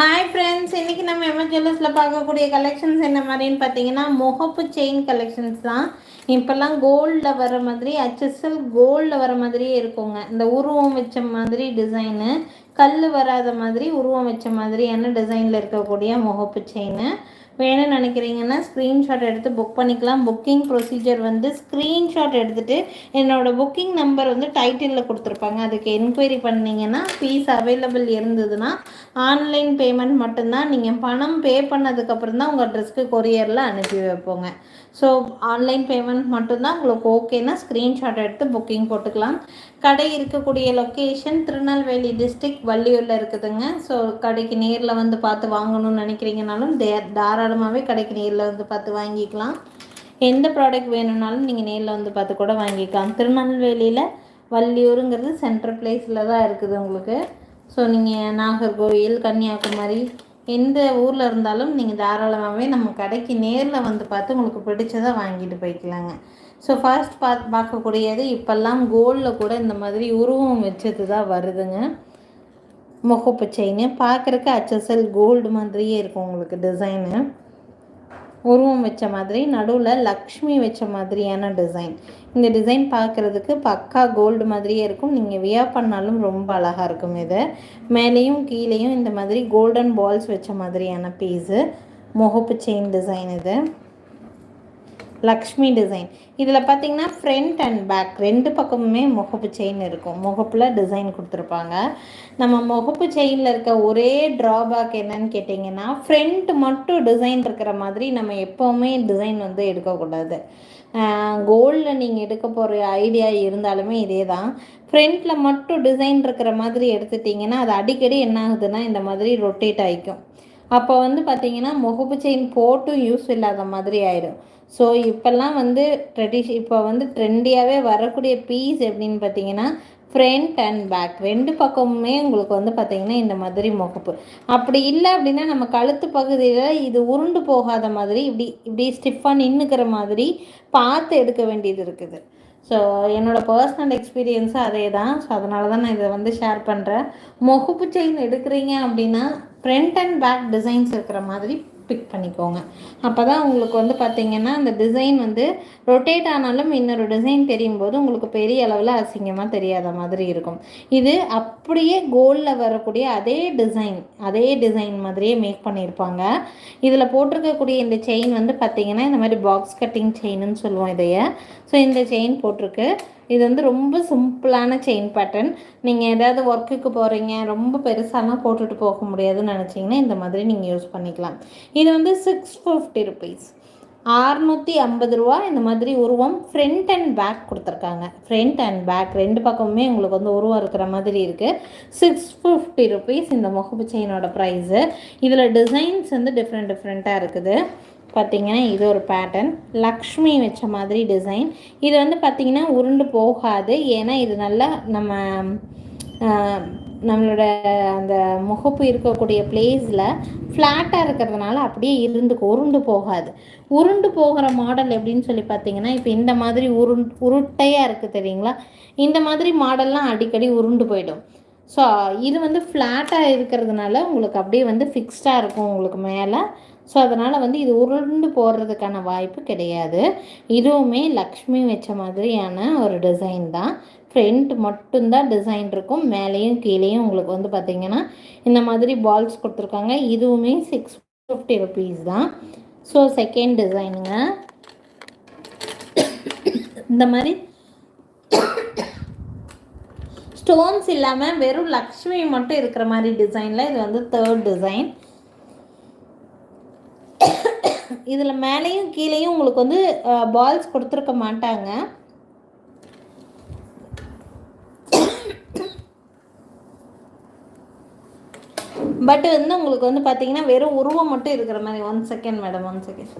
Hi friends இன்றைக்கி நம்ம MS ஜுவல்லர்ஸில் பார்க்கக்கூடிய கலெக்ஷன்ஸ் என்ன மாதிரின்னு பார்த்தீங்கன்னா முகப்பு செயின் கலெக்ஷன்ஸ் தான். இப்போல்லாம் கோல்டில் வர மாதிரி ஹெச்எஸ்எல் கோல்டில் வர மாதிரியே இருக்குங்க. இந்த உருவம் வச்ச மாதிரி டிசைனு கல் வராத மாதிரி உருவம் வச்ச மாதிரியான டிசைனில் இருக்கக்கூடிய முகப்பு செயின் வேணும்னு நினைக்கிறீங்கன்னா ஸ்க்ரீன்ஷாட் எடுத்து புக் பண்ணிக்கலாம். புக்கிங் ப்ரொசீஜர் வந்து ஸ்க்ரீன்ஷாட் எடுத்துகிட்டு என்னோடய புக்கிங் நம்பர் வந்து டைட்டிலில் கொடுத்துருப்பாங்க. அதுக்கு என்கொயரி பண்ணிங்கன்னா ஃபீஸ் அவைலபிள் இருந்ததுன்னா ஆன்லைன் பேமெண்ட் மட்டும்தான் நீங்கள் பணம் பே பண்ணதுக்கப்புறம் தான் உங்கள் ட்ரெஸ்க்கு கொரியரில் அனுப்பி வைப்போங்க. ஸோ ஆன்லைன் பேமெண்ட் மட்டும்தான் உங்களுக்கு ஓகேன்னா ஸ்க்ரீன்ஷாட் எடுத்து புக்கிங் போட்டுக்கலாம். கடை இருக்கக்கூடிய லொக்கேஷன் திருநெல்வேலி டிஸ்ட்ரிக் வள்ளியூரில் இருக்குதுங்க. ஸோ கடைக்கு நேரில் வந்து பார்த்து வாங்கணும்னு நினைக்கிறீங்கனாலும் தே தாராளமாகவே கடைக்கு நேரில் வந்து பார்த்து வாங்கிக்கலாம். எந்த ப்ராடக்ட் வேணும்னாலும் நீங்கள் நேரில் வந்து பார்த்து கூட வாங்கிக்கலாம். திருநெல்வேலியில் வள்ளியூருங்கிறது சென்ட்ரல் பிளேஸில் தான் இருக்குது உங்களுக்கு. ஸோ நீங்கள் நாகர்கோவில் கன்னியாகுமரி எந்த ஊரில் இருந்தாலும் நீங்கள் தாராளமாகவே நம்ம கடைக்கு நேரில் வந்து பார்த்து உங்களுக்கு பிடிச்சதை வாங்கிட்டு போய்க்கலாங்க. ஸோ ஃபர்ஸ்ட் பார்த்து பார்க்கக்கூடியது இப்போல்லாம் கோல்டில் கூட இந்த மாதிரி உருவம் வச்சது தான் வருதுங்க. முகப்பு செயின். பார்க்குறக்கு அச்சசல் கோல்டு மாதிரியே இருக்கும் உங்களுக்கு டிசைனு உருவம் வச்ச மாதிரி நடுவில் லக்ஷ்மி வச்ச மாதிரியான டிசைன் இந்த டிசைன் பார்க்குறதுக்கு பக்கா கோல்டு மாதிரியே இருக்கும். நீங்கள் வியா பண்ணாலும் ரொம்ப அழகாக இருக்கும் இது. மேலேயும் கீழேயும் இந்த மாதிரி கோல்டன் பால்ஸ் வச்ச மாதிரியான பீஸு முகப்பு செயின் டிசைன் இது. லக்ஷ்மி டிசைன். இதில் பார்த்தீங்கன்னா ஃப்ரண்ட் அண்ட் பேக் ரெண்டு பக்கமுமே முகப்பு செயின் இருக்கும். முகப்பில் டிசைன் கொடுத்துருப்பாங்க. நம்ம முகப்பு செயினில் இருக்க ஒரே ட்ராபேக் என்னன்னு கேட்டிங்கன்னா ஃப்ரண்ட் மட்டும் டிசைன் இருக்கிற மாதிரி நம்ம எப்போவுமே டிசைன் வந்து எடுக்கக்கூடாது. கோல்டில் நீங்கள் எடுக்க போகிற ஐடியா இருந்தாலுமே இதே தான் ஃப்ரண்ட்டில் மட்டும் டிசைன் இருக்கிற மாதிரி எடுத்துட்டிங்கன்னா அது அடிக்கடி என்ன ஆகுதுன்னா இந்த மாதிரி ரொட்டேட் ஆகிக்கும் அப்போ வந்து பார்த்திங்கன்னா முகப்பு செயின் போட்டும் யூஸ் இல்லாத மாதிரி ஆயிடும். ஸோ இப்போல்லாம் வந்து ட்ரெடிஷ் இப்போ வந்து ட்ரெண்டியாகவே வரக்கூடிய பீஸ் எப்படின்னு பார்த்தீங்கன்னா ஃப்ரண்ட் அண்ட் பேக் ரெண்டு பக்கமுமே உங்களுக்கு வந்து பார்த்திங்கன்னா இந்த மாதிரி முகப்பு. அப்படி இல்லை அப்படின்னா நம்ம கழுத்து பகுதியில் இது உருண்டு போகாத மாதிரி இப்படி இப்படி ஸ்டிஃபாக நின்றுக்கிற மாதிரி பார்த்து எடுக்க வேண்டியது இருக்குது. ஸோ என்னோடய பர்சனல் எக்ஸ்பீரியன்ஸும் அதே தான் ஸோ அதனால தான் நான் இதை வந்து ஷேர் பண்ணுறேன் முகப்பு செயின் எடுக்கிறீங்க அப்படின்னா ஃப்ரண்ட் அண்ட் பேக் டிசைன்ஸ் இருக்கிற மாதிரி பிக் பண்ணிக்கோங்க. அப்போ தான் உங்களுக்கு வந்து பார்த்திங்கன்னா அந்த டிசைன் வந்து ரொட்டேட் ஆனாலும் இன்னொரு டிசைன் தெரியும் போது உங்களுக்கு பெரிய அளவில் அசிங்கமாக தெரியாத மாதிரி இருக்கும். இது அப்படியே கோல்டில் வரக்கூடிய அதே டிசைன் அதே டிசைன் மாதிரியே மேக் பண்ணியிருப்பாங்க. இதில் போட்டிருக்கக்கூடிய இந்த செயின் வந்து பார்த்திங்கன்னா இந்த மாதிரி பாக்ஸ் கட்டிங் செயின்னு சொல்லுவோம் இதைய. ஸோ இந்த செயின் போட்டிருக்கு. இது வந்து ரொம்ப சிம்பிளான செயின் பேட்டர்ன் நீங்கள் ஏதாவது ஒர்க்குக்கு போகிறீங்க ரொம்ப பெருசாலாம் போட்டுட்டு போக முடியாதுன்னு நினச்சிங்கன்னா இந்த மாதிரி நீங்கள் யூஸ் பண்ணிக்கலாம். இது வந்து சிக்ஸ் ஃபிஃப்டி ருபீஸ் ஆறுநூற்றி ஐம்பது ரூபா இந்த மாதிரி உருவம் ஃப்ரண்ட் அண்ட் பேக் கொடுத்துருக்காங்க. ஃப்ரண்ட் அண்ட் பேக் ரெண்டு பக்கமுமே உங்களுக்கு வந்து உருவம் இருக்கிற மாதிரி இருக்குது சிக்ஸ் ஃபிஃப்டி ருபீஸ் இந்த முகப்பு செயினோட ப்ரைஸு இதில் டிசைன்ஸ் வந்து டிஃப்ரெண்ட் டிஃப்ரெண்ட்டாக இருக்குது. பார்த்திங்கன்னா இது ஒரு பேட்டர்ன் லக்ஷ்மி வச்ச மாதிரி டிசைன் இது வந்து பார்த்திங்கன்னா உருண்டு போகாது. ஏன்னா இது நல்லா நம்ம நம்மளோட அந்த முகப்பு இருக்கக்கூடிய பிளேஸில் ஃப்ளாட்டாக இருக்கிறதுனால அப்படியே இருந்து உருண்டு போகாது. உருண்டு போகிற மாடல் எப்படின்னு சொல்லி பார்த்தீங்கன்னா இப்போ இந்த மாதிரி உருண் உருட்டையாக இருக்குது தெரியுங்களா? இந்த மாதிரி மாடல்லாம் அடிக்கடி உருண்டு போயிடும். ஸோ இது வந்து ஃப்ளாட்டாக இருக்கிறதுனால உங்களுக்கு அப்படியே வந்து ஃபிக்ஸ்டாக இருக்கும் உங்களுக்கு மேலே. ஸோ அதனால் வந்து இது உருண்டு போடுறதுக்கான வாய்ப்பு கிடையாது. இதுவுமே லக்ஷ்மி வச்ச மாதிரியான ஒரு டிசைன் தான். ஃப்ரண்ட் மட்டும்தான் டிசைன் இருக்கும். மேலேயும் கீழேயும் உங்களுக்கு வந்து பார்த்திங்கன்னா இந்த மாதிரி பால்ஸ் கொடுத்துருக்காங்க. இதுவுமே சிக்ஸ் ஃபிஃப்டி ருபீஸ் தான். ஸோ செகண்ட் டிசைனுங்க இந்த மாதிரி ஸ்டோன்ஸ் இல்லாமல் வெறும் லக்ஷ்மி மட்டும் இருக்கிற மாதிரி டிசைனில் இது வந்து தேர்ட் டிசைன் இதில் மேலேயும் கீழேயும் உங்களுக்கு வந்து பால்ஸ் கொடுத்துருக்க மாட்டாங்க. பட் வந்து உங்களுக்கு வந்து பார்த்தீங்கன்னா வெறும் உருவம் மட்டும் இருக்கிற மாதிரி one second madam one second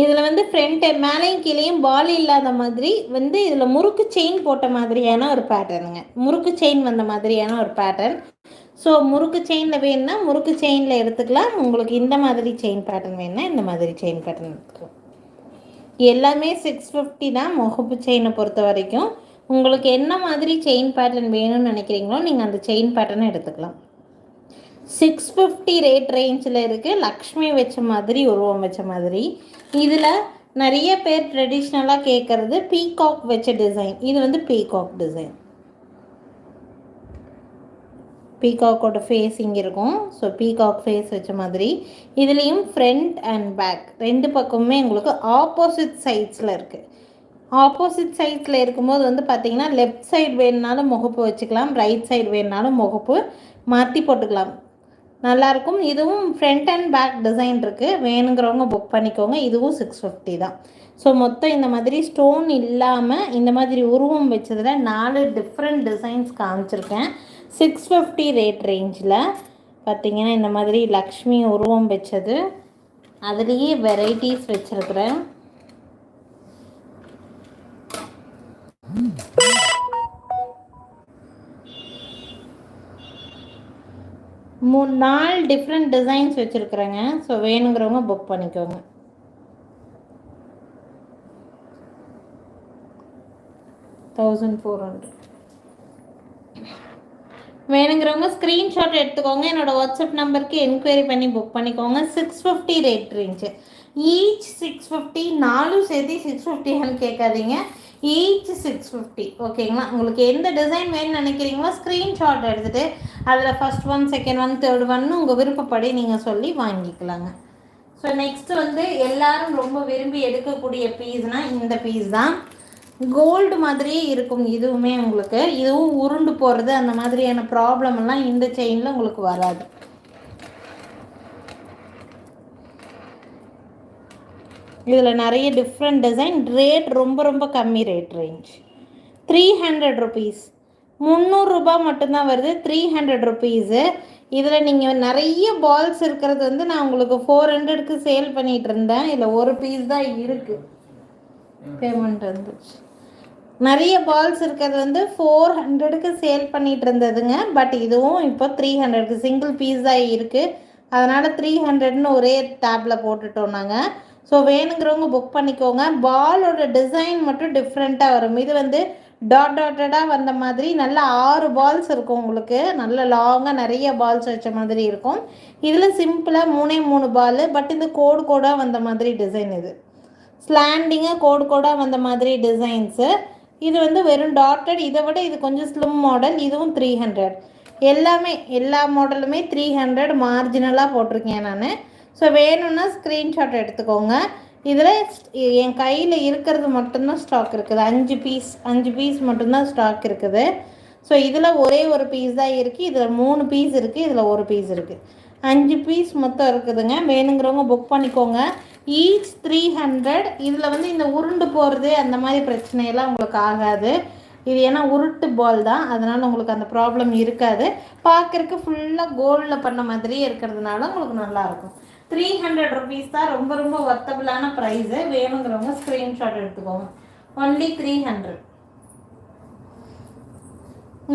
இதில் வந்து ஃப்ரண்ட்டு மேலேயும் கீழேயும் பால் இல்லாத மாதிரி வந்து இதில் முறுக்கு செயின் போட்ட மாதிரியான ஒரு பேட்டர்னுங்க முறுக்கு செயின் வந்த மாதிரியான ஒரு பேட்டர்ன் ஸோ முறுக்கு செயினில் வேணும்னா முறுக்கு செயினில் எடுத்துக்கலாம். உங்களுக்கு இந்த மாதிரி செயின் பேட்டர்ன் வேணும்னா இந்த மாதிரி செயின் பேட்டர்ன் எடுத்துக்கலாம். எல்லாமே சிக்ஸ் ஃபிஃப்டி தான் முகப்பு செயினை பொறுத்த வரைக்கும். உங்களுக்கு என்ன மாதிரி செயின் பேட்டர்ன் வேணும்னு நினைக்கிறீங்களோ நீங்கள் அந்த செயின் பேட்டர்னை எடுத்துக்கலாம். சிக்ஸ் ஃபிஃப்டி ரேட் ரேஞ்சில் இருக்குது லக்ஷ்மி வச்ச மாதிரி உருவம் வச்ச மாதிரி. இதில் நிறைய பேர் ட்ரெடிஷ்னலாக கேட்குறது பீகாக் வச்ச டிசைன் இது வந்து பீகாக் டிசைன் பீகாக்கோட ஃபேஸ் இங்கே இருக்கும். ஸோ பீகாக் ஃபேஸ் வச்ச மாதிரி. இதுலேயும் ஃப்ரண்ட் அண்ட் பேக் ரெண்டு பக்கமுமே உங்களுக்கு ஆப்போசிட் சைட்ஸில் இருக்குது ஆப்போசிட் சைட்ஸில் இருக்கும்போது வந்து பார்த்திங்கன்னா லெஃப்ட் சைடு வேணுனாலும் முகப்பு வச்சுக்கலாம். ரைட் சைடு வேணுனாலும் முகப்பு மாற்றி போட்டுக்கலாம். நல்லாயிருக்கும் இதுவும் ஃப்ரண்ட் அண்ட் பேக் டிசைன் இருக்குது வேணுங்கிறவங்க புக் பண்ணிக்கோங்க. இதுவும் சிக்ஸ் ஃபிஃப்டி தான். ஸோ மொத்தம் இந்த மாதிரி ஸ்டோன் இல்லாமல் இந்த மாதிரி உருவம் வச்சதில் நாலு டிஃப்ரெண்ட் டிசைன்ஸ் காமிச்சிருக்கேன். சிக்ஸ் ஃபிஃப்டி ரேட் ரேஞ்சில் பார்த்திங்கன்னா இந்த மாதிரி லக்ஷ்மி உருவம் வச்சது. அதுலேயே வெரைட்டிஸ் வச்சுருக்குறேன். மூணு நாலு டிஃப்ரெண்ட் டிசைன்ஸ் வச்சுருக்குறேங்க. ஸோ வேணுங்கிறவங்க புக் பண்ணிக்கோங்க. தௌசண்ட் ஃபோர் ஹண்ட்ரட் வேணுங்கிறவங்க ஸ்க்ரீன்ஷாட் எடுத்துக்கோங்க. என்னோடய வாட்ஸ்அப் நம்பருக்கு என்கொயரி பண்ணி புக் பண்ணிக்கோங்க. Six fifty rate range each six fifty நாலும் சேர்த்து சிக்ஸ் ஃபிஃப்டின்னு கேட்காதீங்க. ஈச் சிக்ஸ் ஃபிஃப்டி ஓகேங்களா உங்களுக்கு எந்த டிசைன் வேணும்னு நினைக்கிறீங்களோ ஸ்க்ரீன்ஷாட் எடுத்துகிட்டு அதில் first one second one third ஒன்னு உங்கள் விருப்பப்படி நீங்கள் சொல்லி வாங்கிக்கலாங்க. ஸோ நெக்ஸ்ட் வந்து எல்லாரும் ரொம்ப விரும்பி எடுக்கக்கூடிய பீஸ்னால் இந்த பீஸ் தான். கோல்டு மாதிரியே இருக்கும் இதுவுமே உங்களுக்கு. இதுவும் உருண்டு போகிறது அந்த மாதிரியான ப்ராப்ளம் எல்லாம் இந்த செயினில் உங்களுக்கு வராது. இதில் நிறைய டிஃப்ரெண்ட் டிசைன் ரேட் ரொம்ப ரொம்ப கம்மி rate range three hundred rupees முந்நூறுரூபா மட்டும்தான் வருது. த்ரீ ஹண்ட்ரட் ருபீஸு இதில் நீங்கள் நிறைய பால்ஸ் இருக்கிறது வந்து நான் உங்களுக்கு ஃபோர் ஹண்ட்ரடுக்கு சேல் பண்ணிகிட்டு இருந்தேன். இதில் ஒரு பீஸ் தான் இருக்குது பேமெண்ட் வந்துச்சு. நிறைய பால்ஸ் இருக்கிறது வந்து ஃபோர் ஹண்ட்ரடுக்கு சேல் பண்ணிகிட்டு இருந்ததுங்க. பட் இதுவும் இப்போ த்ரீ ஹண்ட்ரடுக்கு சிங்கிள் பீஸ் தான் இருக்குது அதனால் த்ரீ ஹண்ட்ரட்னு ஒரே டேப்பில் போட்டுட்டோம் நாங்கள் ஸோ வேணுங்கிறவங்க புக் பண்ணிக்கோங்க. பாலோட டிசைன் மட்டும் டிஃப்ரெண்ட்டாக வரும். இது வந்து டாட் டாட்டடாக வந்த மாதிரி நல்ல ஆறு பால்ஸ் இருக்கும் உங்களுக்கு. நல்ல லாங்காக நிறைய பால்ஸ் வச்ச மாதிரி இருக்கும். இதில் சிம்பிளாக மூணே மூணு பால் பட் இந்த கோடு கோடாக வந்த மாதிரி டிசைன் இது. ஸ்லாண்டிங்காக கோடு கோடாக வந்த மாதிரி டிசைன்ஸு இது வந்து வெறும் டாட்டட் இதை விட இது கொஞ்சம் ஸ்லிம் மாடல் இதுவும் த்ரீ ஹண்ட்ரட் எல்லாமே எல்லா மாடலுமே த்ரீ ஹண்ட்ரட் மார்ஜினலாக போட்டிருக்கேன் நான். ஸோ வேணும்னா ஸ்க்ரீன்ஷாட் எடுத்துக்கோங்க. இதில் என் கையில் இருக்கிறது மட்டும்தான் ஸ்டாக் இருக்குது. அஞ்சு பீஸ் அஞ்சு பீஸ் மட்டும்தான் ஸ்டாக் இருக்குது. ஸோ இதில் ஒரே ஒரு பீஸ் தான் இருக்குது இதில் மூணு பீஸ் இருக்குது இதில் ஒரு பீஸ் இருக்குது அஞ்சு பீஸ் மொத்தம் இருக்குதுங்க. வேணுங்கிறவங்க புக் பண்ணிக்கோங்க. ஈச் த்ரீ ஹண்ட்ரட் இதில் வந்து இந்த உருண்டு போகிறது அந்த மாதிரி பிரச்சனையெல்லாம் உங்களுக்கு ஆகாது. இது ஏன்னா உருட்டு பால் தான். அதனால் உங்களுக்கு அந்த ப்ராப்ளம் இருக்காது. பார்க்குறக்கு ஃபுல்லாக கோல்டில் பண்ண மாதிரியே இருக்கிறதுனால உங்களுக்கு நல்லாயிருக்கும் த்ரீ ஹண்ட்ரட் ருபீஸ் தான் ரொம்ப ரொம்ப ஒர்த்தபிளான ப்ரைஸு வேணுங்கிறவங்க ஸ்க்ரீன்ஷாட் எடுத்துக்கோங்க. ஒன்லி த்ரீ ஹண்ட்ரட்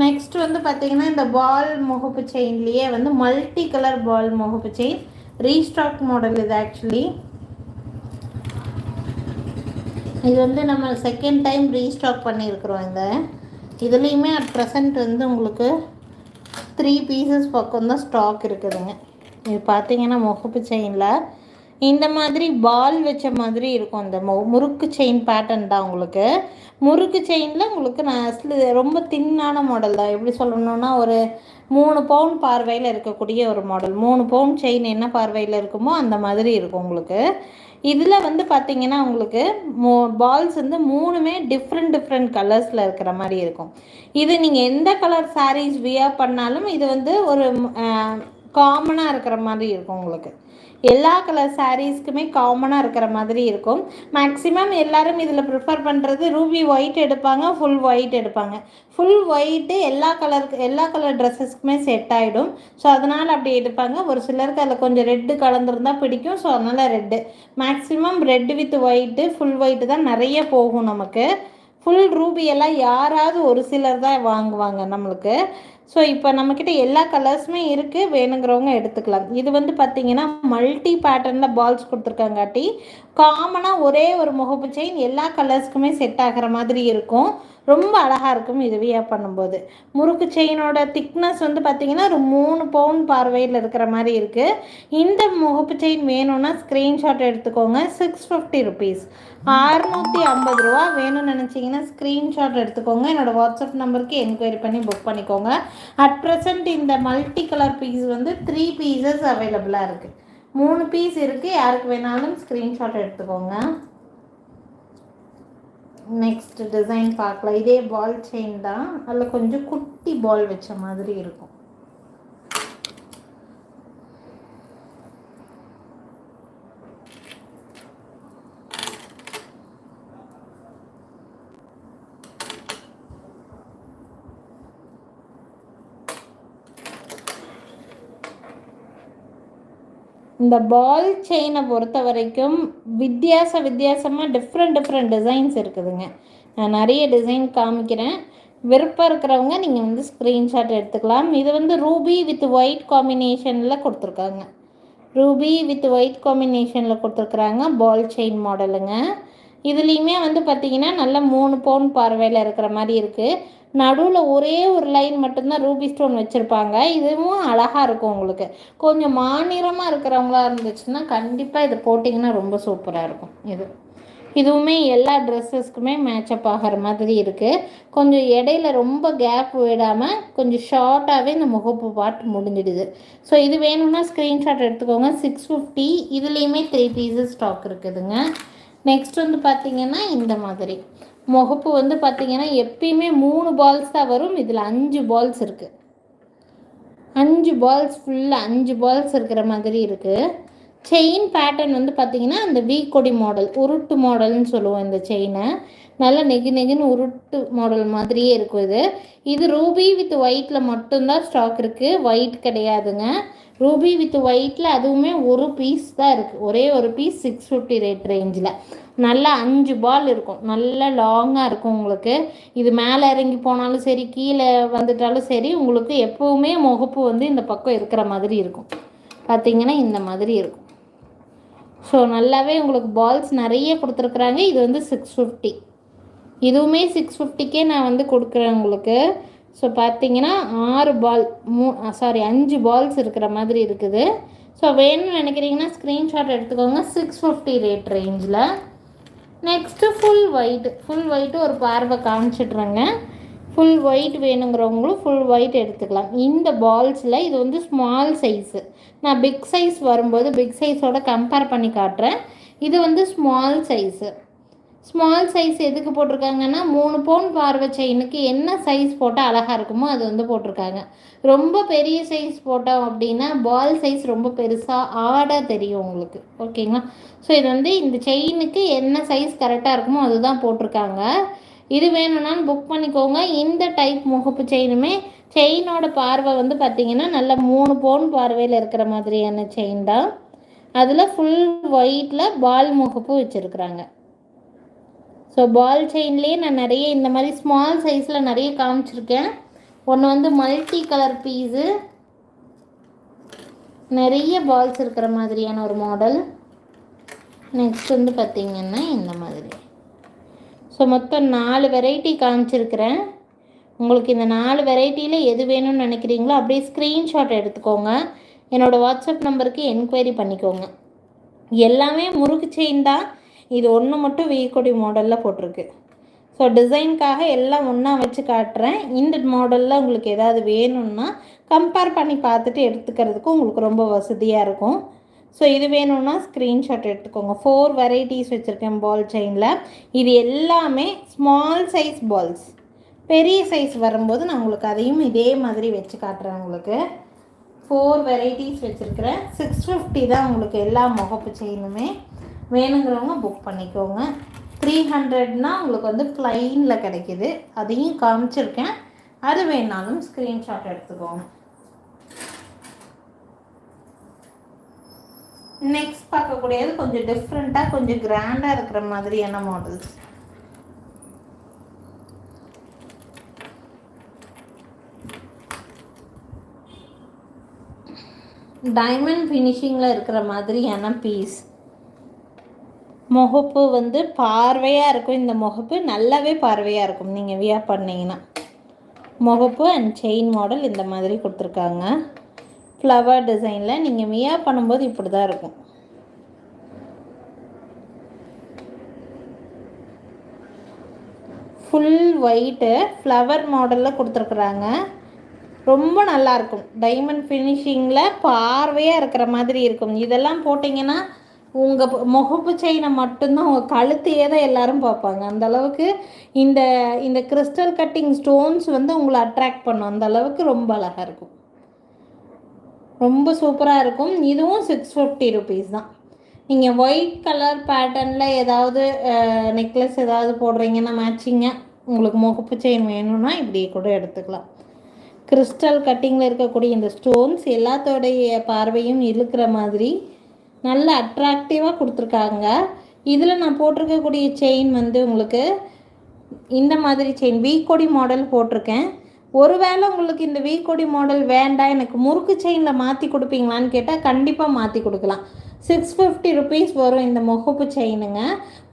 நெக்ஸ்ட் வந்து பார்த்தீங்கன்னா இந்த பால் முகப்பு செயின்லேயே வந்து மல்டி கலர் பால் முகப்பு செயின் ரீஸ்டாக் மாடல் இது ஆக்சுவலி இது வந்து நம்ம செகண்ட் டைம் ரீஸ்டாக் பண்ணியிருக்கிறோம் இந்த இதுலேயுமே அட் ப்ரெசண்ட் வந்து உங்களுக்கு த்ரீ பீசஸ் பக்கம் தான் ஸ்டாக் இருக்குதுங்க. இது பார்த்தீங்கன்னா முகப்பு செயினில் இந்த மாதிரி பால் வச்ச மாதிரி இருக்கும். இந்த முறுக்கு செயின் பேட்டர்ன் தான் உங்களுக்கு. முறுக்கு செயினில் உங்களுக்கு நான் ரொம்ப தின்னான மாடல் தான். எப்படி சொல்லணுன்னா ஒரு மூணு பவுன் பார்வையில் இருக்கக்கூடிய ஒரு மாடல் மூணு பவுன் செயின் என்ன பார்வையில் இருக்குமோ அந்த மாதிரி இருக்கும் உங்களுக்கு. இதில் வந்து பார்த்தீங்கன்னா உங்களுக்கு மோ பால்ஸ் வந்து மூணுமே டிஃப்ரெண்ட் டிஃப்ரெண்ட் கலர்ஸில் இருக்கிற மாதிரி இருக்கும். இது நீங்கள் எந்த கலர் சாரீஸ் வியர் பண்ணாலும் இது வந்து ஒரு காமனாக இருக்கிற மாதிரி இருக்கும் உங்களுக்கு. எல்லா கலர் சாரீஸ்க்குமே காமனாக இருக்கிற மாதிரி இருக்கும். மேக்ஸிமம் எல்லாரும் இதில் ப்ரிஃபர் பண்ணுறது ரூபி ஒயிட் எடுப்பாங்க ஃபுல் ஒயிட் எடுப்பாங்க. ஃபுல் ஒயிட்டு எல்லா கலருக்கு எல்லா கலர் ட்ரெஸ்ஸஸ்க்குமே செட் ஆகிடும் ஸோ அதனால் அப்படி எடுப்பாங்க. ஒரு சிலருக்கு அதில் கொஞ்சம் ரெட்டு கலந்துருந்தால் பிடிக்கும். ஸோ அதனால் red maximum red with white full white தான் நிறைய போகும் நமக்கு. ஃபுல் ரூபி எல்லாம் யாராவது ஒரு சிலர் தான் வாங்குவாங்க நம்மளுக்கு. ஸோ இப்போ நம்மக்கிட்ட எல்லா கலர்ஸுமே இருக்குது வேணுங்கிறவங்க எடுத்துக்கலாம். இது வந்து பார்த்திங்கன்னா மல்டி பேட்டர்னில் பால்ஸ் கொடுத்துருக்காங்காட்டி காமனாக ஒரே ஒரு முகப்பு செயின் எல்லா கலர்ஸ்க்குமே செட் ஆகிற மாதிரி இருக்கும். ரொம்ப அழகாக இருக்கும் இது பண்ணும்போது. முறுக்கு செயினோட திக்னஸ் வந்து பார்த்திங்கன்னா ஒரு மூணு பவுன் பார்வையில் இருக்கிற மாதிரி இருக்குது இந்த முகப்பு செயின் வேணும்னா ஸ்க்ரீன்ஷாட் எடுத்துக்கோங்க. சிக்ஸ் ஃபிஃப்டி ருபீஸ் அறுநூற்றி ஐம்பது ரூபா வேணும்னு நினச்சிங்கன்னா ஸ்க்ரீன்ஷாட் எடுத்துக்கோங்க. என்னோடய வாட்ஸ்அப் நம்பருக்கு என்கொயரி பண்ணி புக் பண்ணிக்கோங்க. அட் ப்ரெசண்ட் இந்த மல்டி கலர் பீஸ் வந்து த்ரீ பீசஸ் அவைலபிளாக இருக்குது மூணு பீஸ் இருக்குது யாருக்கு வேணாலும் ஸ்க்ரீன்ஷாட் எடுத்துக்கோங்க. நெக்ஸ்ட் டிசைன் பார்க்கலாம் இதே பால் செயின் தான். அதில் கொஞ்சம் குட்டி பால் வச்ச மாதிரி இருக்கும். இந்த பால் செயினை பொறுத்த வரைக்கும் வித்தியாச வித்தியாசமாக டிஃப்ரெண்ட் டிஃப்ரெண்ட் டிசைன்ஸ் இருக்குதுங்க. நான் நிறைய டிசைன் காமிக்கிறேன். விருப்பம் இருக்கிறவங்க நீங்கள் வந்து ஸ்க்ரீன்ஷாட் எடுத்துக்கலாம். இது வந்து ரூபி வித் ஒயிட் காம்பினேஷனில் கொடுத்துருக்காங்க. ரூபி வித் ஒயிட் காம்பினேஷனில் கொடுத்துருக்குறாங்க பால் செயின் மாடலுங்க இதுலேயுமே வந்து பார்த்திங்கன்னா நல்ல மூணு பவுன் பார்வையில் இருக்கிற மாதிரி இருக்குது நடுவில் ஒரே ஒரு லைன் மட்டும்தான் ரூபி ஸ்டோன் வச்சுருப்பாங்க. இதுவும் அழகாக இருக்கும் உங்களுக்கு. கொஞ்சம் மாநிலமாக இருக்கிறவங்களா இருந்துச்சுன்னா கண்டிப்பாக இது போட்டிங்கன்னா ரொம்ப சூப்பராக இருக்கும். இது. இதுவுமே எல்லா ட்ரெஸ்ஸஸ்க்குமே மேட்சப் ஆகிற மாதிரி இருக்குது கொஞ்சம் இடையில ரொம்ப கேப் விடாமல் கொஞ்சம் ஷார்ட்டாகவே இந்த முகப்பு பாட்டு முடிஞ்சிடுது. ஸோ இது வேணும்னா ஸ்க்ரீன்ஷாட் எடுத்துக்கோங்க. சிக்ஸ் ஃபிஃப்டி இதுலேயுமே த்ரீ பீஸஸ் ஸ்டாக் இருக்குதுங்க. நெக்ஸ்ட் வந்து பார்த்திங்கன்னா இந்த மாதிரி. முகப்பு வந்து பார்த்திங்கன்னா எப்பயுமே மூணு பால்ஸ் தான் வரும். இதில் அஞ்சு பால்ஸ் இருக்குது அஞ்சு பால்ஸ் ஃபுல்லாக அஞ்சு பால்ஸ் இருக்கிற மாதிரி இருக்குது செயின் பேட்டர்ன் வந்து பார்த்திங்கன்னா அந்த வீ கொடி மாடல் உருட்டு மாடல்னு சொல்லுவோம் இந்த செயினை நல்லா நெகு நெகுன்னு உருட்டு மாடல் மாதிரியே இருக்கும் இது. இது ரூபி வித் ஒயிட்டில் மட்டும்தான் ஸ்டாக் இருக்குது ஒயிட் கிடையாதுங்க. ரூபி வித் ஒயிட்டில் அதுவுமே ஒரு பீஸ் தான் இருக்குது ஒரே ஒரு பீஸ் சிக்ஸ் ஃபிஃப்டி ரேட் ரேஞ்சில் நல்லா அஞ்சு பால் இருக்கும். நல்லா லாங்காக இருக்கும் உங்களுக்கு. இது மேலே இறங்கி போனாலும் சரி கீழே வந்துட்டாலும் சரி உங்களுக்கு எப்போவுமே முகப்பு வந்து இந்த பக்கம் இருக்கிற மாதிரி இருக்கும். பார்த்திங்கன்னா இந்த மாதிரி இருக்கும். ஸோ நல்லாவே உங்களுக்கு பால்ஸ் நிறைய கொடுத்துருக்குறாங்க. இது வந்து சிக்ஸ் ஃபிஃப்டி இதுவுமே சிக்ஸ் ஃபிஃப்டிக்கே நான் வந்து கொடுக்குறேன் உங்களுக்கு. ஸோ பார்த்தீங்கன்னா ஆறு பால் மூ சாரி அஞ்சு பால்ஸ் இருக்கிற மாதிரி இருக்குது. ஸோ வேணும்னு நினைக்கிறீங்கன்னா ஸ்க்ரீன்ஷாட் எடுத்துக்கோங்க சிக்ஸ் ஃபிஃப்டி ரேட் ரேஞ்சில் next full white full white ஒரு பார்வை காமிச்சிட்றேங்க. ஃபுல் ஒயிட் வேணுங்கிறவங்களும் ஃபுல் ஒயிட் எடுத்துக்கலாம். இந்த பால்ஸில் இது வந்து ஸ்மால் சைஸு நான் பிக் சைஸ் வரும்போது பிக் சைஸோட கம்பேர் பண்ணி காட்டுறேன். இது வந்து ஸ்மால் சைஸு ஸ்மால் சைஸ் எதுக்கு போட்டிருக்காங்கன்னா மூணு பவுன் பார்வை செயினுக்கு என்ன சைஸ் போட்டால் அழகாக இருக்குமோ அது வந்து போட்டிருக்காங்க. ரொம்ப பெரிய சைஸ் போட்டோம் அப்படின்னா பால் சைஸ் ரொம்ப பெருசாக ஆடாக தெரியும் உங்களுக்கு. ஓகேங்களா ஸோ இது வந்து இந்த செயினுக்கு என்ன சைஸ் கரெக்டாக இருக்குமோ அதுதான் போட்டிருக்காங்க. இது வேணும்னாலும் புக் பண்ணிக்கோங்க. இந்த டைப் முகப்பு செயினுமே செயினோட பார்வை வந்து பார்த்திங்கன்னா நல்ல மூணு பவுன் பார்வையில் இருக்கிற மாதிரியான செயின் தான். அதில் ஃபுல் ஒயிட்டில் பால் முகப்பு வச்சுருக்குறாங்க. ஸோ பால் செயின்லேயே நான் நிறைய இந்த மாதிரி ஸ்மால் சைஸில் நிறைய காமிச்சிருக்கேன். ஒன்று வந்து மல்டி கலர் பீஸு நிறைய பால்ஸ் இருக்கிற மாதிரியான ஒரு மாடல் நெக்ஸ்ட் வந்து பார்த்திங்கன்னா இந்த மாதிரி. ஸோ மொத்தம் நாலு வெரைட்டி காமிச்சிருக்கிறேன். உங்களுக்கு இந்த நாலு வெரைட்டியில் எது வேணும்னு நினைக்கிறீங்களோ அப்படியே ஸ்க்ரீன்ஷாட் எடுத்துக்கோங்க. என்னோடய வாட்ஸ்அப் நம்பருக்கு என்கொயரி பண்ணிக்கோங்க. எல்லாமே முறுக்கு செயின் தான். இது ஒன்று மட்டும் வீக்கொடி மாடலில் போட்டிருக்கு. ஸோ டிசைனுக்காக எல்லாம் ஒன்றா வச்சு காட்டுறேன். இந்த மாடலில் உங்களுக்கு ஏதாவது வேணும்னா கம்பேர் பண்ணி பார்த்துட்டு எடுத்துக்கிறதுக்கு உங்களுக்கு ரொம்ப வசதியாக இருக்கும். ஸோ இது வேணும்னா ஸ்க்ரீன்ஷாட் எடுத்துக்கோங்க. ஃபோர் வெரைட்டிஸ் வச்சுருக்கேன் பால் செயினில் இது எல்லாமே ஸ்மால் சைஸ் பால்ஸ் பெரிய சைஸ் வரும்போது நான் உங்களுக்கு அதையும் இதே மாதிரி வச்சு காட்டுறேன் உங்களுக்கு. ஃபோர் வெரைட்டிஸ் வச்சுருக்கிறேன். சிக்ஸ் ஃபிஃப்டி தான் உங்களுக்கு எல்லா முகப்பு செயினுமே வேணுங்கிறவங்க புக் பண்ணிக்கோங்க. த்ரீ ஹண்ட்ரட்னால் உங்களுக்கு வந்து ப்ளைனில் கிடைக்கிது. அதையும் காமிச்சிருக்கேன். அது வேணாலும் ஸ்க்ரீன்ஷாட் எடுத்துக்கோங்க. நெக்ஸ்ட் பார்க்கக்கூடியது கொஞ்சம் டிஃப்ரெண்ட்டாக கொஞ்சம் கிராண்டாக இருக்கிற மாதிரியான மாடல்ஸ் டைமண்ட் ஃபினிஷிங்கில் இருக்கிற மாதிரியான பீஸ் முகப்பு வந்து பார்வையாக இருக்கும். இந்த முகப்பு நல்லாவே பார்வையாக இருக்கும். நீங்கள் வியா பண்ணிங்கன்னா. முகப்பு அண்ட் செயின் மாடல் இந்த மாதிரி கொடுத்துருக்காங்க. ஃப்ளவர் டிசைனில் நீங்கள் வியா பண்ணும்போது இப்படி தான் இருக்கும். ஃபுல் ஒயிட்டு ஃப்ளவர் மாடலில் கொடுத்துருக்குறாங்க. ரொம்ப நல்லாயிருக்கும் டைமண்ட் ஃபினிஷிங்கில் பார்வையாக இருக்கிற மாதிரி இருக்கும். இதெல்லாம் போட்டிங்கன்னா உங்கள் முகப்பு செயினை மட்டும்தான் உங்கள் கழுத்தையே தான் எல்லாரும் பார்ப்பாங்க. அந்த அளவுக்கு இந்த இந்த கிறிஸ்டல் கட்டிங் ஸ்டோன்ஸ் வந்து உங்களை அட்ராக்ட் பண்ணும். அந்த அளவுக்கு ரொம்ப அழகாக இருக்கும். ரொம்ப சூப்பராக இருக்கும். இதுவும் சிக்ஸ் ஃபிஃப்டி ருபீஸ் தான். நீங்கள் ஒயிட் கலர் பேட்டர்னில் ஏதாவது நெக்லஸ் ஏதாவது போடுறீங்கன்னா மேட்சிங்காக உங்களுக்கு முகப்பு செயின் வேணும்னா இப்படி கூட எடுத்துக்கலாம். கிறிஸ்டல் கட்டிங்கில் இருக்கக்கூடிய இந்த ஸ்டோன்ஸ் எல்லாத்தோடைய பார்வையும் இழுக்கிற மாதிரி நல்ல அட்ராக்டிவாக கொடுத்துருக்காங்க. இதில் நான் போட்டிருக்கக்கூடிய செயின் வந்து உங்களுக்கு இந்த மாதிரி செயின் வீக்கொடி மாடல் போட்டிருக்கேன். ஒருவேளை உங்களுக்கு இந்த வீக்கொடி மாடல் வேண்டாம் எனக்கு முறுக்கு செயினில் மாற்றி கொடுப்பீங்களான்னு கேட்டால் கண்டிப்பாக மாற்றி கொடுக்கலாம். சிக்ஸ் ஃபிஃப்டி ருபீஸ் வரும் இந்த முகப்பு செயினுங்க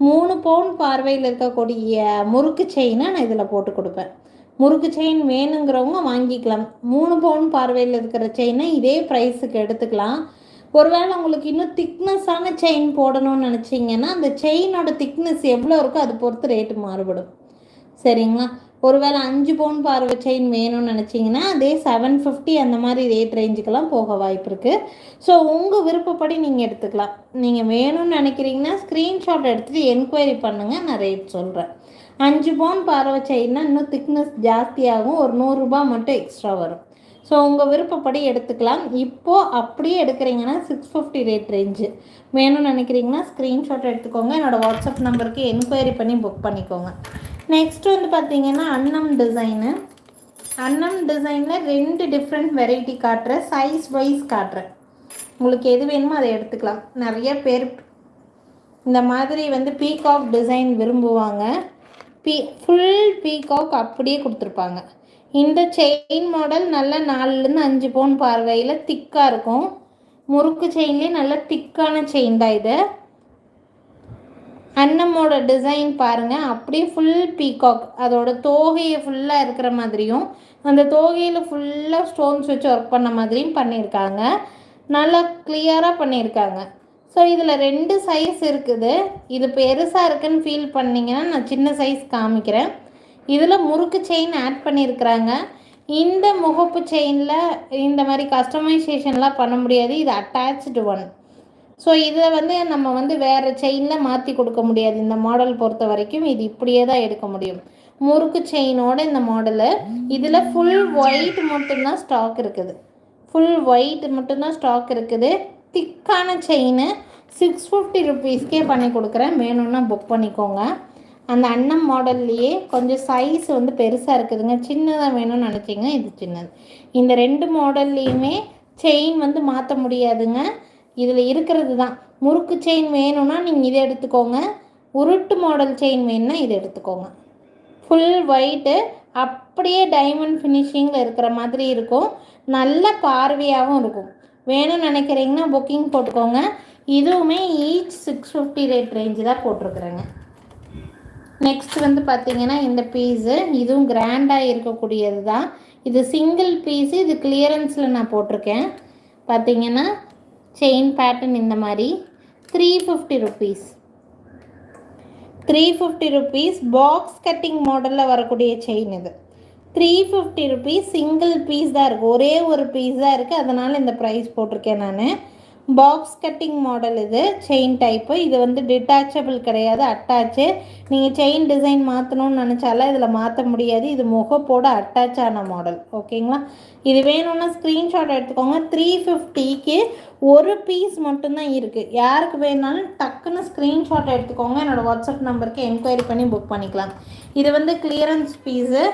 மூணு பவுன் பார்வையில் இருக்கக்கூடிய முறுக்கு செயினை நான் இதில் போட்டு கொடுப்பேன். முறுக்கு செயின் வேணுங்கிறவங்க வாங்கிக்கலாம். மூணு பவுன் பார்வையில் இருக்கிற செயினை இதே ப்ரைஸுக்கு எடுத்துக்கலாம். ஒருவேளை உங்களுக்கு இன்னும் திக்னஸான செயின் போடணும்னு நினச்சிங்கன்னா அந்த செயினோட திக்னஸ் எவ்வளோ இருக்கோ அது பொறுத்து ரேட்டு மாறுபடும். சரிங்களா? ஒருவேளை அஞ்சு பவுன் பார்வை செயின் வேணும்னு நினச்சிங்கன்னா அதே செவன் ஃபிஃப்டி அந்த மாதிரி ரேட் ரேஞ்சுக்கெல்லாம் போக வாய்ப்பு இருக்குது ஸோ உங்கள் விருப்பப்படி நீங்கள் எடுத்துக்கலாம். நீங்கள் வேணும்னு நினைக்கிறீங்கன்னா ஸ்க்ரீன்ஷாட் எடுத்துகிட்டு என்கொயரி பண்ணுங்கள் நான் ரேட் சொல்கிறேன் அஞ்சு பவுன் பார்வை செயின்னா இன்னும் திக்னஸ் ஜாஸ்தியாகும் ஒரு நூறுரூபா மட்டும் எக்ஸ்ட்ரா வரும். ஸோ உங்கள் விருப்பப்படி எடுத்துக்கலாம். இப்போது அப்படியே எடுக்கிறீங்கன்னா சிக்ஸ் ஃபிஃப்டி ரேட் ரேஞ்சு வேணும்னு நினைக்கிறீங்கன்னா ஸ்க்ரீன்ஷாட் எடுத்துக்கோங்க. என்னோடய வாட்ஸ்அப் நம்பருக்கு என்கொயரி பண்ணி புக் பண்ணிக்கோங்க. நெக்ஸ்ட் வந்து பார்த்தீங்கன்னா அன்னம் டிசைனு அன்னம் டிசைனில் ரெண்டு டிஃப்ரெண்ட் வெரைட்டி காட்டுறேன் சைஸ் வைஸ் காட்டுறேன் உங்களுக்கு எது வேணுமோ அதை எடுத்துக்கலாம். நிறைய பேர் இந்த மாதிரி வந்து பீகாக் டிசைன் விரும்புவாங்க. பீ ஃபுல் பீகாக் அப்படியே கொடுத்துருப்பாங்க. இந்த செயின் மாடல் நல்ல நாலுலேருந்து அஞ்சு பவுன் பார்வையில் திக்காக இருக்கும். முறுக்கு செயின்லேயே நல்ல திக்கான செயின் தான் இது. அன்னமோட டிசைன் பாருங்கள் அப்படியே ஃபுல் பீகாக் அதோட தோகையை ஃபுல்லாக இருக்கிற மாதிரியும் அந்த தோகையில் ஃபுல்லாக ஸ்டோன்ஸ் வச்சு ஒர்க் பண்ண மாதிரியும் பண்ணியிருக்காங்க. நல்லா கிளியராக பண்ணியிருக்காங்க. ஸோ இதில் ரெண்டு சைஸ் இருக்குது. இது பெருசாக இருக்குன்னு ஃபீல் பண்ணிங்கன்னா நான் சின்ன சைஸ் காமிக்கிறேன். இதில் முறுக்கு செயின் ஆட் பண்ணியிருக்கிறாங்க இந்த முகப்பு செயினில் இந்த மாதிரி கஸ்டமைசேஷன்லாம் பண்ண முடியாது. இது அட்டாச்சு ஒன் ஸோ இதை வந்து நம்ம வந்து வேறு செயினில் மாற்றி கொடுக்க முடியாது. இந்த மாடல் பொறுத்த வரைக்கும் இது இப்படியே தான் எடுக்க முடியும். முறுக்கு செயினோட இந்த மாடலு இதில் ஃபுல் ஒயிட் மட்டும்தான் ஸ்டாக் இருக்குது. ஃபுல் ஒயிட் மட்டும்தான் ஸ்டாக் இருக்குது. திக்கான செயின் சிக்ஸ் ஃபிஃப்டி ருபீஸ்க்கே பண்ணி கொடுக்குறேன். வேணும்னா புக் பண்ணிக்கோங்க. அந்த அன்னம் மாடல்லையே கொஞ்சம் சைஸ் வந்து பெருசாக இருக்குதுங்க. சின்னதாக வேணும்னு நினச்சிங்க இது சின்னது. இந்த ரெண்டு மாடல்லையுமே செயின் வந்து மாற்ற முடியாதுங்க. இதில் இருக்கிறது தான் முறுக்கு செயின் வேணும்னா நீங்கள் இதை எடுத்துக்கோங்க. உருட்டு மாடல் செயின் வேணும்னா இதை எடுத்துக்கோங்க. ஃபுல் ஒயிட்டு அப்படியே டைமண்ட் ஃபினிஷிங்கில் இருக்கிற மாதிரி இருக்கும். நல்ல பார்வையாகவும் இருக்கும். வேணும்னு நினைக்கிறீங்கன்னா புக்கிங் போட்டுக்கோங்க. இதுவுமே each six fifty rate range தான் போட்டிருக்குறேங்க. நெக்ஸ்ட் வந்து பார்த்திங்கன்னா இந்த பீஸு இதுவும் கிராண்டாக இருக்கக்கூடியது தான். இது சிங்கிள் பீஸு இது கிளியரன்ஸில் நான் போட்டிருக்கேன். பார்த்தீங்கன்னா செயின் பேட்டர்ன் இந்த மாதிரி. Three fifty rupees three fifty rupees box cutting மாடலில் வரக்கூடிய செயின் இது. Three fifty rupees single piece தான் இருக்குது ஒரே ஒரு பீஸ் தான் இருக்குது அதனால் இந்த ப்ரைஸ் போட்டிருக்கேன் நான். பாக்ஸ் கட்டிங் மாடல் இது செயின் டைப்பு இது வந்து டிட்டாச்சபிள் கிடையாது அட்டாச்சு நீங்கள் செயின் டிசைன் மாற்றணும்னு நினச்சாலும் இதில் மாற்ற முடியாது. இது முகப்போட அட்டாச் ஆன மாடல் ஓகேங்களா இது வேணும்னா ஸ்க்ரீன்ஷாட் எடுத்துக்கோங்க. த்ரீ ஃபிஃப்டிக்கு ஒரு பீஸ் மட்டும்தான் இருக்குது யாருக்கு வேணாலும் டக்குன்னு ஸ்க்ரீன்ஷாட் எடுத்துக்கோங்க. என்னோடய வாட்ஸ்அப் நம்பருக்கு என்கொயரி பண்ணி புக் பண்ணிக்கலாம். இது வந்து கிளியரன்ஸ் பீஸு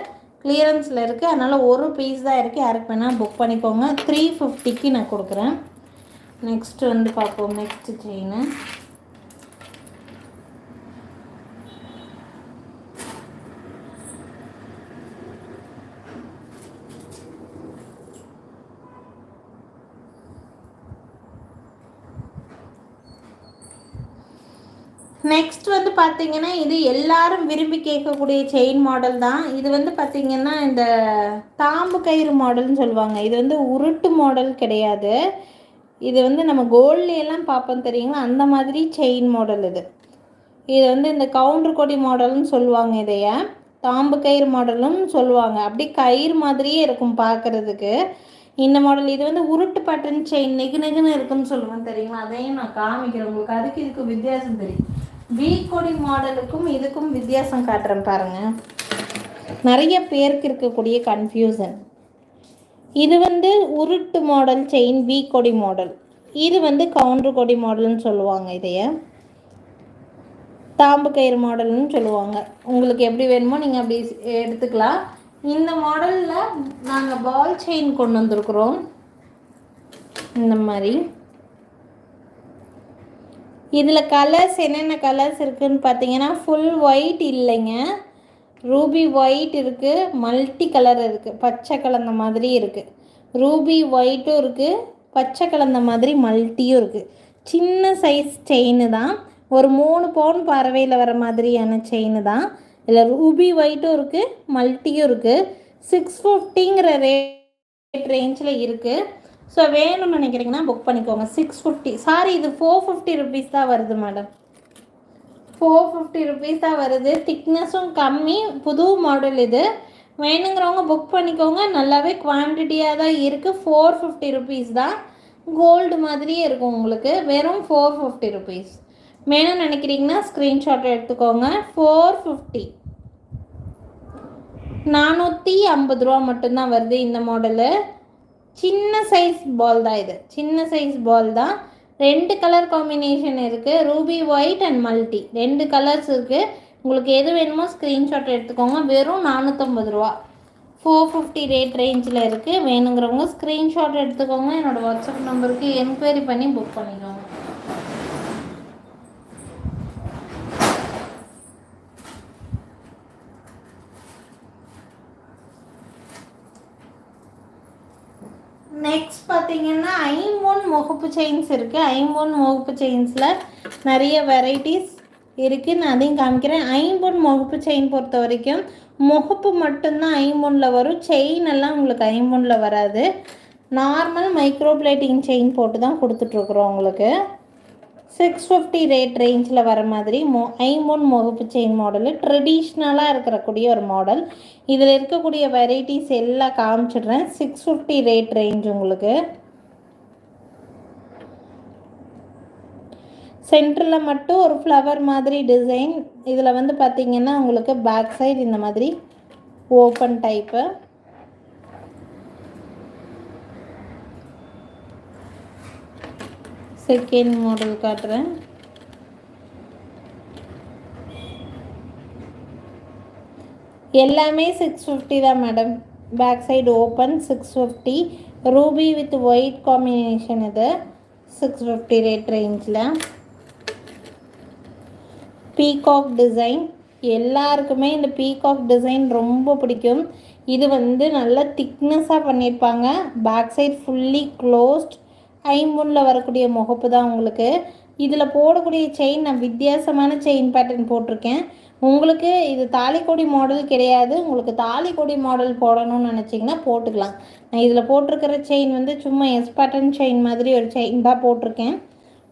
கிளியரன்ஸில் இருக்குது அதனால் ஒரு பீஸ் தான் இருக்குது யாருக்கு வேணால் புக் பண்ணிக்கோங்க. த்ரீ ஃபிஃப்டிக்கு நான் கொடுக்குறேன். நெக்ஸ்ட் வந்து பார்ப்போம். நெக்ஸ்ட் செயின் நெக்ஸ்ட் வந்து பார்த்தீங்கன்னா இது எல்லாரும் விரும்பி கேட்கக்கூடிய செயின் மாடல் தான். இது வந்து பார்த்தீங்கன்னா இந்த தாம்பு கயிறு மாடல்னு சொல்லுவாங்க. இது வந்து உருட்டு மாடல் கிடையாது. இது வந்து நம்ம கோல்ட்லையெல்லாம் பார்ப்போம் தெரியுங்களா? அந்த மாதிரி செயின் மாடல் இது. இது வந்து இந்த கவுண்டர் கொடி மாடல்னு சொல்லுவாங்க இதைய. தாம்பு கயிறு மாடலும் சொல்லுவாங்க. அப்படி கயிறு மாதிரியே இருக்கும் பார்க்குறதுக்கு. இந்த மாடல் இது வந்து உருட்டு பட்டன் செயின் நெகு நெகுன்னு இருக்குன்னு சொல்லுவேன் தெரியுங்களா? அதையும் நான் காமிக்கிறேன். உங்களுக்கு அதுக்கு இதுக்கு வித்தியாசம் தெரியும். வீ கொடி மாடலுக்கும் இதுக்கும் வித்தியாசம் காட்டுறேன் பாருங்கள் நிறைய பேருக்கு இருக்கக்கூடிய கன்ஃபியூசன் இது வந்து உருட்டு மாடல் செயின் வி கொடி மாடல் இது வந்து கவுண்டர் கொடி மாடல்னு சொல்லுவாங்க இதைய. தாம்பு கயிறு மாடல்னு சொல்லுவாங்க. உங்களுக்கு எப்படி வேணுமோ நீங்கள் அப்படி எடுத்துக்கலாம். இந்த மாடலில் நாங்கள் பால் செயின் கொண்டு வந்திருக்குறோம். இந்த மாதிரி. இதில் கலர்ஸ் என்னென்ன கலர்ஸ் இருக்குதுன்னு பார்த்தீங்கன்னா ஃபுல் ஒயிட் இல்லைங்க. ரூபி ஒயிட் இருக்குது மல்டி கலர் இருக்குது பச்சை கலந்த மாதிரி இருக்குது ரூபி ஒயிட்டும் இருக்குது பச்சை கலந்த மாதிரி மல்ட்டியும் இருக்குது சின்ன சைஸ் செயின் தான். ஒரு மூணு பவுன் பறவையில் வர மாதிரியான செயின் தான். இதில் ரூபி ஒயிட்டும் இருக்குது மல்ட்டியும் இருக்குது சிக்ஸ் ஃபிஃப்டிங்கிற ரேட் ரேஞ்சில் இருக்குது ஸோ வேணும்னு நினைக்கிறீங்கன்னா புக் பண்ணிக்கோங்க. சிக்ஸ் ஃபிஃப்டி சாரி இது ஃபோர் ஃபிஃப்டி ருபீஸ் தான் வருது மேடம் ஃபோர் ஃபிஃப்டி ருபீஸ் தான் வருது. திக்னஸும் கம்மி. புது மாடல் இது. வேணுங்கிறவங்க புக் பண்ணிக்கோங்க. நல்லாவே குவான்டிட்டியாக தான் இருக்குது ஃபோர் ஃபிஃப்டி ருபீஸ் தான். கோல்டு மாதிரியே இருக்கும் உங்களுக்கு. வெறும் ஃபோர் ஃபிஃப்டி ருபீஸ் வேணும்னு நினைக்கிறீங்கன்னா ஸ்க்ரீன்ஷாட் எடுத்துக்கோங்க. ஃபோர் ஃபிஃப்டி நானூற்றி ஐம்பது ரூபா மட்டும்தான் வருது இந்த மாடலு சின்ன சைஸ் பால் தான் இது. சின்ன சைஸ் பால் தான். ரெண்டு கலர் காம்பினேஷன் இருக்குது ரூபி ஒயிட் அண்ட் மல்டி ரெண்டு கலர்ஸ் இருக்குது உங்களுக்கு எது வேணுமோ ஸ்க்ரீன்ஷாட் எடுத்துக்கோங்க. வெறும் நானூற்றம்பது ரூபா. ஃபோர் ஃபிஃப்டி ரேட் ரேஞ்சில் இருக்குது வேணுங்கிறவங்க ஸ்க்ரீன்ஷாட் எடுத்துக்கோங்க. என்னோடய வாட்ஸ்அப் நம்பருக்கு என்கொயரி பண்ணி புக் பண்ணிக்கோங்க நெக்ஸ்ட் பார்த்தீங்கன்னா ஐம்பொன் முகப்பு செயின்ஸ் இருக்குது ஐம்பொன் முகப்பு செயின்ஸில் நிறைய வெரைட்டிஸ் இருக்குது நான் அதையும் காமிக்கிறேன். ஐம்பொன் முகப்பு செயின் பொறுத்த வரைக்கும் முகப்பு மட்டும்தான் ஐம்பொனில் வரும். செயின் எல்லாம் உங்களுக்கு ஐம்பொனில் வராது. நார்மல் மைக்ரோ பிளேட்டிங் செயின் போட்டு தான் கொடுத்துட்ருக்குறோம் உங்களுக்கு. சிக்ஸ் ஃபிஃப்டி ரேட் ரேஞ்சில் வர மாதிரி மோ ஐம்பொன் முகப்பு செயின் மாடலு ட்ரெடிஷ்னலாக இருக்கிறக்கூடிய ஒரு மாடல் இதில் இருக்கக்கூடிய வெரைட்டிஸ் எல்லாம் காமிச்சிடுறேன். சிக்ஸ் ஃபிஃப்டி ரேட் ரேஞ்ச் உங்களுக்கு. சென்டரில் மட்டும் ஒரு ஃப்ளவர் மாதிரி டிசைன் இதில் வந்து பார்த்திங்கன்னா உங்களுக்கு பேக் சைடு இந்த மாதிரி ஓப்பன் டைப்பு செகண்ட் மாடல் காட்டுறேன். எல்லாமே சிக்ஸ் ஃபிஃப்டி தான் madam back side open six fifty ruby with white combination இது சிக்ஸ் ஃபிஃப்டி ரேட் ரேஞ்சில் பீகாக் டிசைன் எல்லாருக்குமே இந்த பீகாக் டிசைன் ரொம்ப பிடிக்கும். இது வந்து நல்லா திக்னஸாக பண்ணியிருப்பாங்க. பேக் சைட் ஃபுல்லி க்ளோஸ்ட் ஐம்பொனில் வரக்கூடிய முகப்பு தான் உங்களுக்கு. இதில் போடக்கூடிய செயின் நான் வித்தியாசமான செயின் பேட்டர்ன் போட்டிருக்கேன். உங்களுக்கு இது தாலிக்கொடி மாடல் கிடையாது. உங்களுக்கு தாலிக்கொடி மாடல் போடணும்னு நினச்சிங்கன்னா போட்டுக்கலாம். நான் இதில் போட்டிருக்கிற செயின் வந்து சும்மா எஸ் பேட்டர்ன் செயின் மாதிரி ஒரு செயின் தான் போட்டிருக்கேன்.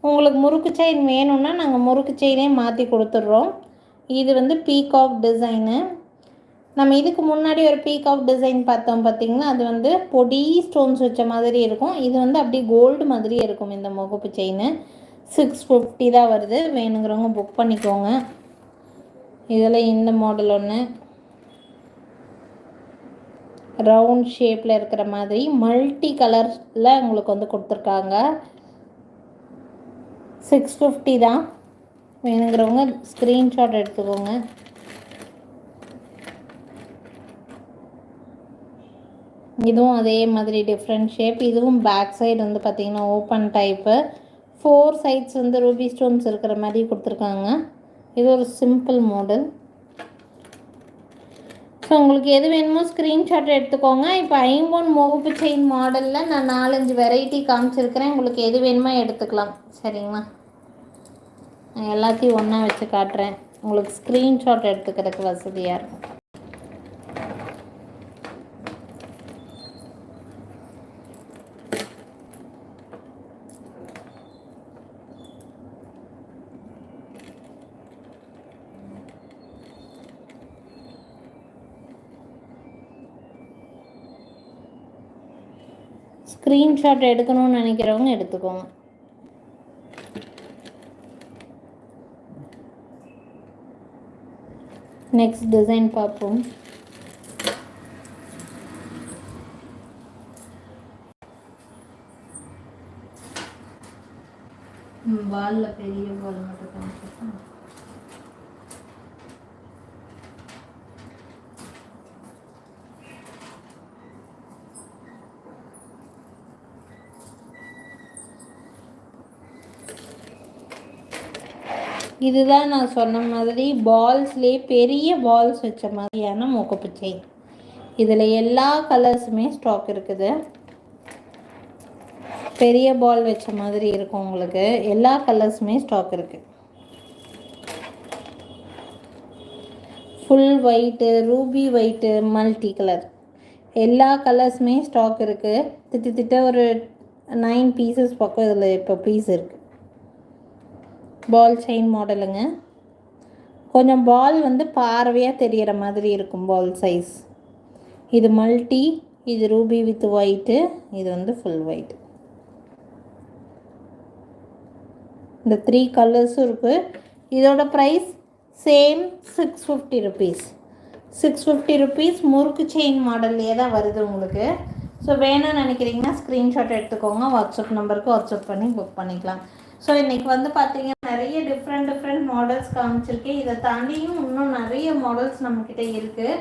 உங்களுக்கு முறுக்கு செயின் வேணும்னா நாங்கள் முறுக்கு செயினே மாற்றி கொடுத்துட்றோம். இது வந்து பீகாக் டிசைனு நம்ம இதுக்கு முன்னாடி ஒரு பீகாக் டிசைன் பார்த்தோம் பார்த்தீங்கன்னா அது வந்து பொடி ஸ்டோன்ஸ் வச்ச மாதிரி இருக்கும். இது வந்து அப்படியே கோல்டு மாதிரி இருக்கும் இந்த முகப்பு செயின் சிக்ஸ் ஃபிஃப்டி தான் வருது. வேணுங்கிறவங்க புக் பண்ணிக்கோங்க. இதில் இந்த மாடல் ஒன்று ரவுண்ட் ஷேப்பில் இருக்கிற மாதிரி மல்டி கலரில் உங்களுக்கு வந்து கொடுத்துருக்காங்க. சிக்ஸ் ஃபிஃப்டி தான். வேணுங்கிறவங்க ஸ்க்ரீன்ஷாட் எடுத்துக்கோங்க. இதுவும் அதே மாதிரி டிஃப்ரெண்ட் ஷேப் இதுவும் பேக் சைடு வந்து பார்த்திங்கன்னா ஓப்பன் டைப்பு ஃபோர் சைட்ஸ் வந்து ரூபி ஸ்டோன்ஸ் இருக்கிற மாதிரி கொடுத்துருக்காங்க. இது ஒரு சிம்பிள் மாடல் ஸோ உங்களுக்கு எது வேணுமோ ஸ்க்ரீன்ஷாட் எடுத்துக்கோங்க. இப்போ ஐம்பொன் முகப்பு செயின் மாடலில் நான் நாலஞ்சு வெரைட்டி காமிச்சிருக்கிறேன். உங்களுக்கு எது வேணுமோ எடுத்துக்கலாம். சரிங்களா? நான் எல்லாத்தையும் ஒன்றா வச்சு காட்டுறேன். உங்களுக்கு ஸ்க்ரீன்ஷாட் எடுத்துக்கிறதுக்கு வசதியாக இருக்கும். ஸ்க்ரீன்ஷாட் எடுக்கணும்னு நினைக்கிறவங்க எடுத்துக்கோங்க. நெக்ஸ்ட் டிசைன் பார்ப்போம். வாலில் பெரிய வால் மட்டும் இதுதான் நான் சொன்ன மாதிரி பால்ஸ்லேயே பெரிய பால்ஸ் வச்ச மாதிரியான மூக்கப்பு செயின் இதில் எல்லா கலர்ஸுமே ஸ்டாக் இருக்குது. பெரிய பால் வச்ச மாதிரி இருக்கும் உங்களுக்கு. எல்லா கலர்ஸுமே ஸ்டாக் இருக்குது full white ruby white multi colour எல்லா கலர்ஸுமே ஸ்டாக் இருக்குது திட்டு திட்ட ஒரு நைன் பீசஸ் பக்கம் இதில் இப்போ பீஸ் இருக்குது பால் செயின் மாடலுங்க கொஞ்சம் பால் வந்து பார்வையாக தெரிகிற மாதிரி இருக்கும் பால் சைஸ் இது மல்டி இது ரூபி வித் ஒயிட்டு இது வந்து ஃபுல் ஒயிட் இந்த த்ரீ கலர்ஸும் இருக்குது இதோட price same six fifty rupees six fifty rupees முறுக்கு செயின் மாடல்லையே தான் வருது உங்களுக்கு. ஸோ வேணும்னு நினைக்கிறீங்கன்னா ஸ்க்ரீன்ஷாட் எடுத்துக்கோங்க. வாட்ஸ்அப் நம்பருக்கு வாட்ஸ்அப் பண்ணி புக் பண்ணிக்கலாம். ஸோ இன்றைக்கி வந்து பார்த்தீங்கன்னா நிறைய டிஃப்ரெண்ட் டிஃப்ரெண்ட் மாடல்ஸ் காமிச்சிருக்கேன். இதை தாண்டியும் இன்னும் நிறைய மாடல்ஸ் நம்மக்கிட்ட இருக்குது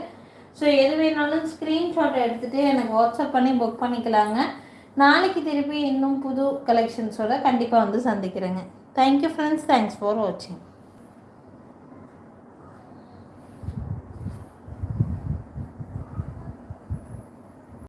ஸோ எது வேணாலும் ஸ்க்ரீன்ஷாட் எடுத்துகிட்டு எனக்கு வாட்ஸ்அப் பண்ணி புக் பண்ணிக்கலாங்க. நாளைக்கு திருப்பி இன்னும் புது கலெக்ஷன்ஸோட கண்டிப்பாக வந்து சந்திக்கிறேங்க. Thank you friends thanks for வாட்சிங்